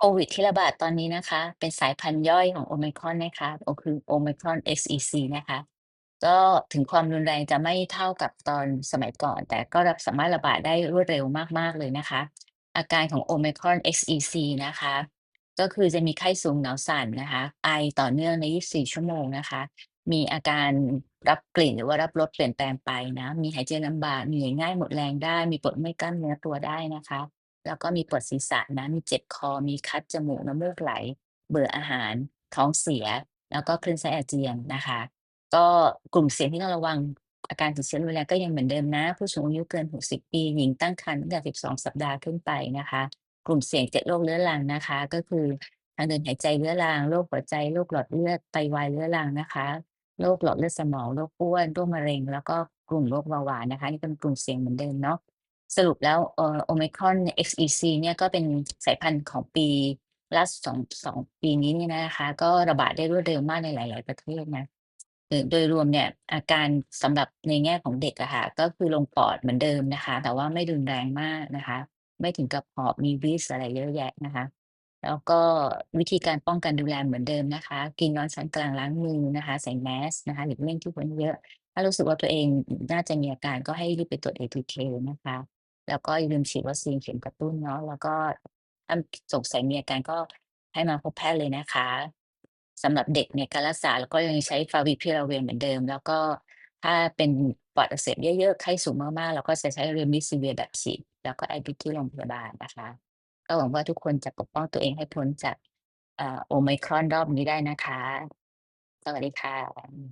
โควิดที่ระบาดตอนนี้นะคะ เป็นสายพันธุ์ย่อยของ Omicron นะคะก็คือ Omicron XEC นะคะ ก็ถึงความรุนแรงจะไม่เท่ากับตอนสมัยก่อน แต่ก็สามารถระบาดได้รวดเร็วมาก ๆ เลยนะคะ อาการของ Omicron XEC นะคะ ก็คือจะมีไข้สูงหนาวสั่นนะคะ ไอต่อเนื่องใน 24 ชั่วโมงนะคะ มีอาการรับกลิ่นหรือว่ารับรสเปลี่ยนแปลงไปนะ มีหายใจลำบากเหนื่อยง่ายหมดแรงได้ มีปวดเมื่อยกล้ามเนื้อตัวได้นะคะ แล้วก็มีปวดศีรษะนะ มีเจ็บคอ มีคัดจมูก น้ำมูกไหล เบื่ออาหาร ท้องเสีย แล้วก็คลื่นไส้อาเจียนนะคะ ก็กลุ่มเสี่ยงที่ต้องระวัง อาการติดเชื้อรุนแรงก็ยังเหมือนเดิมนะ ผู้สูงอายุเกิน 60 ปี หญิงตั้งครรภ์ตั้งแต่ 12 สัปดาห์ขึ้นไปนะคะ กลุ่มเสี่ยง 7 โรคเรื้อรังนะคะ ก็คือทางเดินหายใจเรื้อรัง โรคหัวใจ โรคหลอดเลือด ไตวายเรื้อรังนะคะ โรคหลอดเลือดสมอง โรคอ้วน โรคมะเร็ง แล้วก็กลุ่มโรคเบาหวานนะคะ นี่เป็นกลุ่มเสี่ยงเหมือนเดิมเนาะ สรุปแล้วเอ่อ Omicron XEC เนี่ยก็เป็นสายพันธุ์ของปีล่าสุด 2- 2ปีนี้เนี่ยนะคะ ก็ระบาดได้รวดเร็วมากในหลาย ๆ ประเทศนะโดยรวมเนี่ยอาการสำหรับในแง่ของเด็กอะค่ะก็คือลงปอดเหมือนเดิมนะคะ แต่ว่าไม่รุนแรงมากนะคะ ไม่ถึงกับหอบมีวีดส์อะไรเยอะแยะนะคะ แล้วก็วิธีการป้องกันดูแลเหมือนเดิมนะคะ กินร้อนช้นกลางล้างมือนะคะ ใส่แมสก์นะคะหลีกเลี่ยงที่คนเยอะ ถ้ารู้สึกว่าตัวเองน่าจะมีอาการก็ให้รีบไปตรวจ ATK นะคะ แล้วก็อย่าลืมฉีดวัคซีนเข็มกระตุ้นเนาะแล้วก็ถ้าสงสัยมีอาการก็ให้มาพบแพทย์เลยนะคะสำหรับเด็กเนี่ยการรักษาเราก็ยังใช้ Favipiravir เหมือนเดิม แล้วก็ถ้าเป็นปอดอักเสบเยอะๆไข้สูงมากๆเราก็จะใช้ Remdesivir แบบฉีดแล้วก็แอดมิตที่โรงพยาบาลนะคะ ก็หวังว่าทุกคนจะปกป้องตัวเองให้พ้นจากโอ่า Omicron รอบนี้ได้นะคะ สวัสดีค่ะ